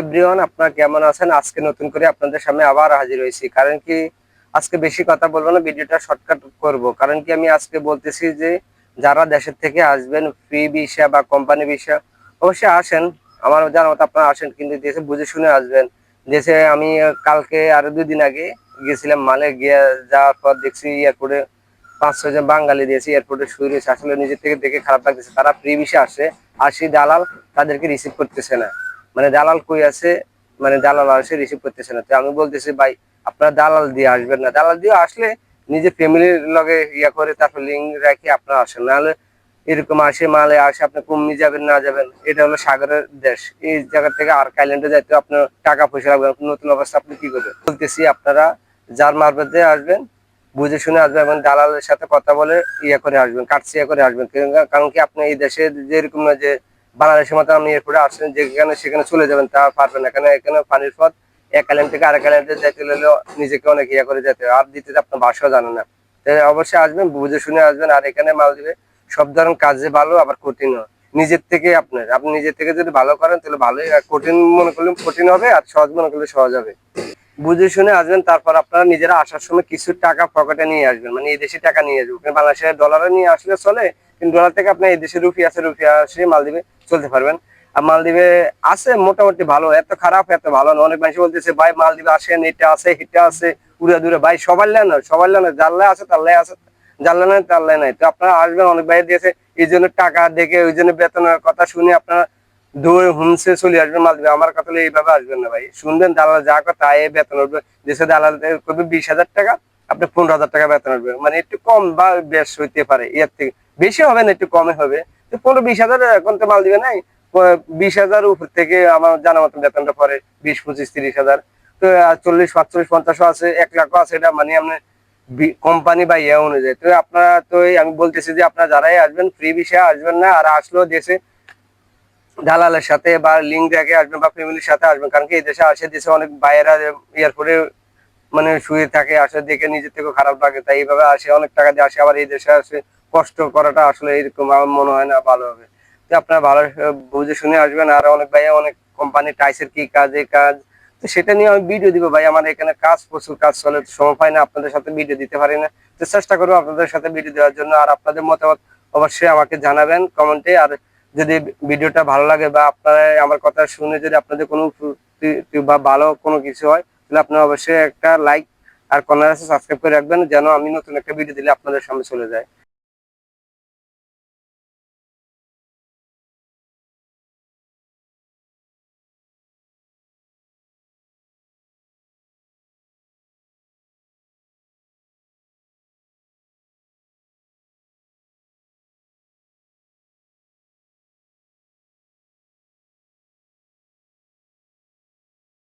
Everyone, আপনারা কেমন আছেন? আজকে নতুন করে আপনাদের সামনে আবার হাজির হয়েছি। কারণ কি, আজকে বেশি কথা বলব না, ভিডিওটা শর্টকাট করব। কারণ কি, আমি আজকে বলতেছি যে, যারা দেশের থেকে আসবেন ফ্রি ভিসা বা কোম্পানি ভিসা অবশ্যই আসেন। আমার জানার মতো আপনারা আসেন, কিন্তু দেশে বুঝে শুনে আসবেন। দেশে আমি কালকে আরও দুই দিন আগে গেছিলাম মালে, গিয়ে যাওয়ার পর দেখছি এয়ারপোর্টে পাঁচ ছয় জন বাঙালি দিয়েছে এয়ারপোর্টে শুয়ে আসলে নিজের থেকে দেখে খারাপ লাগতেছে। তারা ফ্রি ভিসা আসে। আর সেই দালাল তাদেরকে রিসিভ করতেছে না। মানে দালাল কই আছে? মানে দালাল আসে রিসিভ করতেছে না। তো আমি বলতেছি, ভাই, আপনারা দালাল দিয়ে আসবেন না। দালাল দিয়ে আসলে নিজে ফ্যামিলির লগে ইয়া করে তারপর লিঙ্ক রেখে আপনারা আসেন। নাহলে এরকম আসে, মালে আসে, আপনি কমনি যাবেন, না যাবেন, এটা হলো সাগরের দেশ। এই জায়গা থেকে আর কাইল্যান্ডে যাইতে আপনার টাকা পয়সা লাগবে নতুন অবস্থা, আপনি কি করবেন? বলতেছি, আপনারা যার মারফতে আসবেন, বুঝে শুনে আসবেন এবং দালালের সাথে কথা বলে ইয়ে করে আসবেন কাটছিয়া করে আসবেন। কারণ- কি, আপনি এই দেশে যেরকম যে বাংলাদেশের মতো আপনি এরপরে আসছেন, যেখানে সেখানে চলে যাবেন তা পারবেন এখানে এখানে পানির পথ, এক আইল্যান্ড থেকে আরেক আইল্যান্ডে যেতে হলে নিজেকে অনেক ইয়ে করে যেতে আর দিতে আপনার ভাষাও জানেন না। তাই অবশ্যই আসবেন, বুঝে শুনে আসবেন। আর এখানে মালদ্বীপে সব ধরনের কাজে ভালো, আবার কঠিনও নিজের থেকে আপনার, আপনি নিজের থেকে যদি ভালো করেন, তাহলে ভালোই। কঠিন মনে করলে কঠিন হবে, আর সহজ মনে করলে সহজ হবে। বুঝে শুনে আসবেন, তারপর আপনারা নিজেরা আসার সময় কিছু টাকা পকেটে নিয়ে আসবেন। মানে এই দেশে টাকা নিয়ে আসবেন। বাংলাদেশের ডলারে নিয়ে আসলে চলে, কিন্তু ডলার থেকে আপনার এই দেশে রুপি আছে, রুপি আসে মালদ্বীপে। চলতে পারবেন। আর মালদ্বীপে আছে মোটামুটি ভালো, এত খারাপ, এত ভালো না। অনেক মানুষ বলতেছে, ভাই, মালদ্বীপে আসেন এটা আছে এটা আছে উড়ে দূরে। ভাই, সবার না সবার লেন জানলে আছে তাল্লাই আছে জানলে নাই তাল্লাই নাই। তো আপনারা আসবেন, অনেক ভাই দিয়েছে, এই জন্য টাকা দেখে, ওই জন্য বেতনের কথা শুনে আপনারা দৌড়ে হুমসে চলে আসবেন মালদ্বীপে। আমার কথা এইভাবে আসবেন না ভাই। শুনবেন, দালাল যা কথা এ বেতন উঠবে। দেশে দালাল করবে বিশ হাজার টাকা, আপনি পনেরো হাজার টাকা বেতন উঠবে। মানে একটু কম বা বেশ হইতে পারে, এর থেকে। বেশি হবে না, একটু কমে হবে। পনেরো বিশ হাজার এখন তো মাল দিবে নাই। বিশ হাজার উপর থেকে আমার জানা মতো বেতনটা পরে বিশ, পঁচিশ, তিরিশ হাজার। তো চল্লিশ, পাঁচচল্লিশ, পঞ্চাশও আছে, এক লাখও আছে এটা মানে আপনি কোম্পানি বা ইয়ে অনুযায়ী। তো আপনারা তো আমি বলতেছি যে আপনারা যারাই আসবেন ফ্রি বিষয়ে আসবেন না, আর আসলেও দেশে দালালের সাথে বা লিঙ্ক রেখে আসবেন বা ফ্যামিলির সাথে আসবেন, কারণ কি এই দেশে আসে, দেশে অনেক বাইরা এয়ারপোর্টে মানে শুয়ে থাকে আসে দেখে নিজের থেকে খারাপ লাগে, তাই এইভাবে আসে, অনেক টাকা দিয়ে আসে, আবার এই দেশে আসে, কষ্ট করাটা আসলে এরকম আমার মনে হয় না ভালো হবে। তো আপনারা ভালো বুঝে শুনে আসবেন, আর অনেক ভাই অনেক কোম্পানি টাইসের কি কাজ, এই কাজ, তো সেটা নিয়ে আমি ভিডিও দিব। ভাই, আমার এখানে কাজ, প্রচুর কাজ চলে, সময় পাই না, আপনাদের সাথে ভিডিও দিতে পারি না। তো চেষ্টা করব আপনাদের সাথে ভিডিও দেওয়ার জন্য, আর আপনাদের মতামত অবশ্যই আমাকে জানাবেন কমেন্টে আর যদি ভিডিওটা ভালো লাগে বা আপনারা আমার কথা শুনে যদি আপনাদের কোনো বা ভালো কোনো কিছু হয় তাহলে আপনারা অবশ্যই একটা লাইক আর কর্নার আছে সাবস্ক্রাইব করে রাখবেন, যেন আমি নতুন একটা ভিডিও দিলে আপনাদের সামনে চলে যায়।